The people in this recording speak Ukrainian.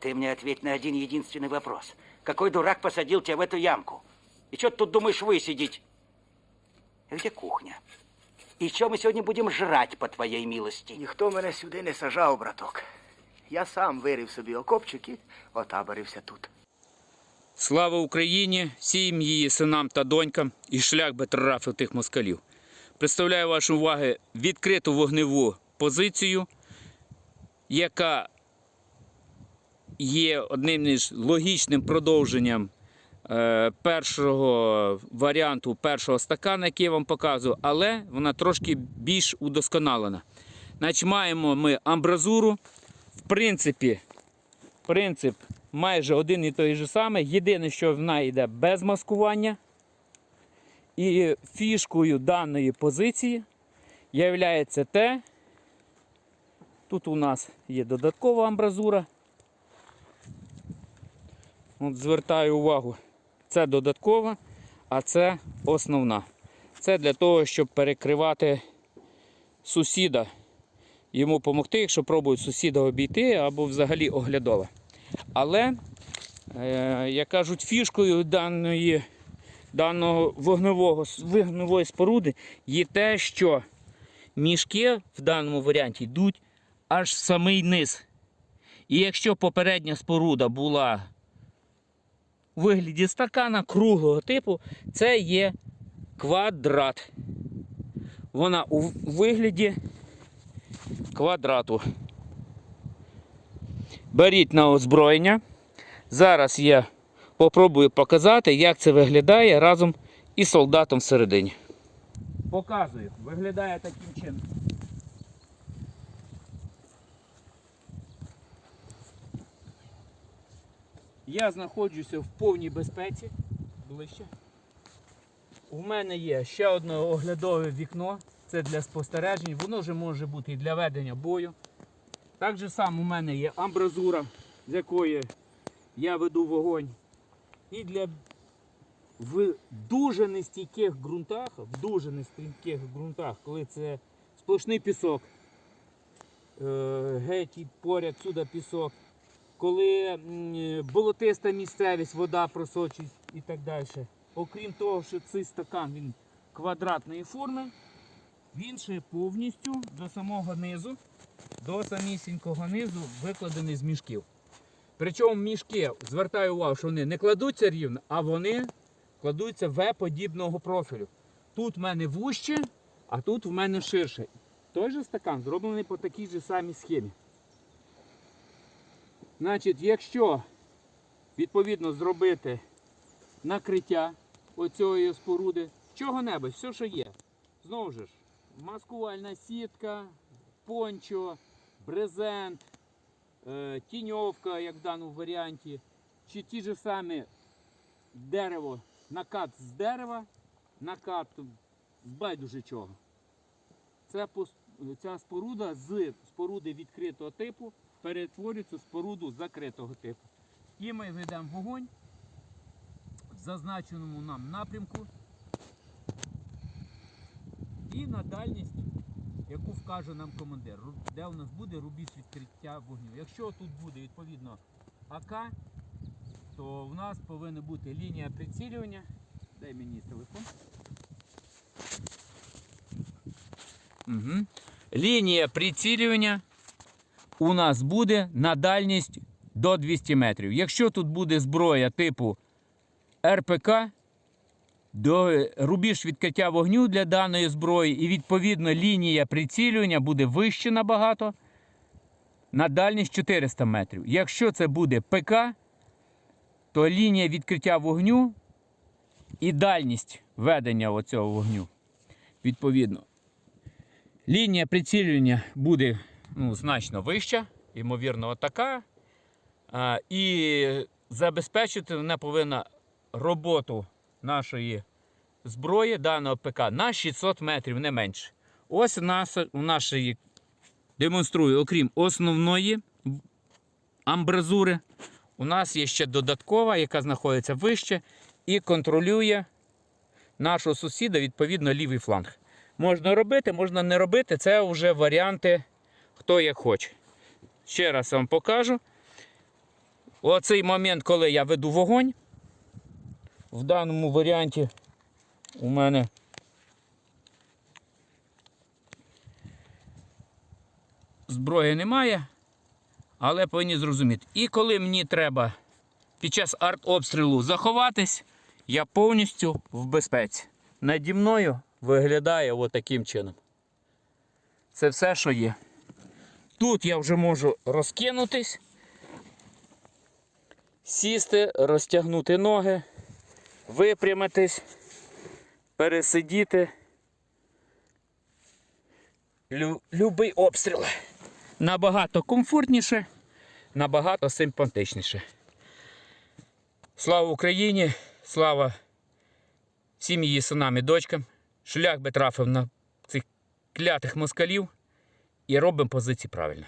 Ты мне ответь на один единственный вопрос. Какой дурак посадил тебя в эту ямку? И что ты тут думаешь высидеть? Где кухня? И что мы сегодня будем жрать, по твоей милости? Ніхто мене сюди не сажав, браток. Я сам вирив собі окопчик і отаборився тут. Слава Україні, всім її синам та донькам і шлях би трафив тих москалів. Представляю вашу увагу відкриту вогневу позицію, яка є одним із логічним продовженням е, першого варіанту першого стакана, який я вам показую, але вона трошки більш удосконалена. Значить, маємо ми амбразуру. В принципі, принцип майже один і той же самий. Єдине, що вона йде без маскування. І фішкою даної позиції є те, тут у нас є додаткова амбразура. От звертаю увагу, це додаткова, а це основна. Це для того, щоб перекривати сусіда. Йому допомогти, якщо пробують сусіда обійти або взагалі оглядова. Але, е, як кажуть, фішкою даної, даного вогневого, вогневої споруди є те, що мішки в даному варіанті йдуть аж в самий низ. І якщо попередня споруда була у вигляді стакана круглого типу, це є квадрат. Вона у вигляді квадрату. Беріть на озброєння. Зараз я попробую показати, як це виглядає разом із солдатом всередині. Показую. Виглядає таким чином. Я знаходжуся в повній безпеці. Ближче. У мене є ще одне оглядове вікно. Це для спостережень. Воно вже може бути і для ведення бою. Так же само у мене є амбразура, з якої я веду вогонь. І для в дуже нестійких ґрунтах, в дуже нестійких ґрунтах, коли це сплошний пісок, е, геть поряд сюди пісок, коли болотиста місцевість, вода просочить і так далі. Окрім того, що цей стакан він квадратної форми, він ще повністю до самого низу, до самісінького низу викладений з мішків. Причому мішки, звертаю увагу, що вони не кладуться рівно, а вони кладуться В-подібного профілю. Тут в мене вужче, а тут в мене ширше. Той же стакан зроблений по такій же самій схемі. Значить, якщо відповідно зробити накриття оцієї споруди, чого-небудь, все, що є. Знову ж, маскувальна сітка, пончо, брезент, е, тіньовка, як в даному варіанті, чи ті ж самі дерево, накат з дерева, накат байдуже чого. Це ця споруда з споруди відкритого типу перетворюється в споруду закритого типу. І ми ведемо вогонь в зазначеному нам напрямку і на дальність, яку вкаже нам командир, де у нас буде рубіж відкриття вогню. Якщо тут буде відповідно АК, то в нас повинна бути лінія прицілювання. Дай мені телефон. Угу. Лінія прицілювання у нас буде на дальність до 200 метрів. Якщо тут буде зброя типу РПК, до рубіж відкриття вогню для даної зброї і відповідно лінія прицілювання буде вище набагато на дальність 400 метрів. Якщо це буде ПК, то лінія відкриття вогню і дальність ведення оцього вогню відповідно. Лінія прицілювання буде ну, значно вища, ймовірно, отака. А, і забезпечити вона повинна роботу нашої зброї, даного ПК, на 600 метрів, не менше. Ось у нас у нашої демонструю, окрім основної амбразури, у нас є ще додаткова, яка знаходиться вище і контролює нашого сусіда, відповідно, лівий фланг. Можна робити, можна не робити, це вже варіанти, хто як хоче. ще раз вам покажу. Оцей момент, коли я веду вогонь. В даному варіанті у мене зброї немає, але повинні зрозуміти. І коли мені треба під час артобстрілу заховатись, я повністю в безпеці. Наді мною виглядає отаким чином. Це все, що є. Тут я вже можу розкинутись, сісти, розтягнути ноги, випрямитись, пересидіти. Лю- любий обстріл. Набагато комфортніше, набагато симпатичніше. Слава Україні! Слава всім її синам і дочкам. Шлях би трафив на цих клятих москалів і робимо позиції правильно.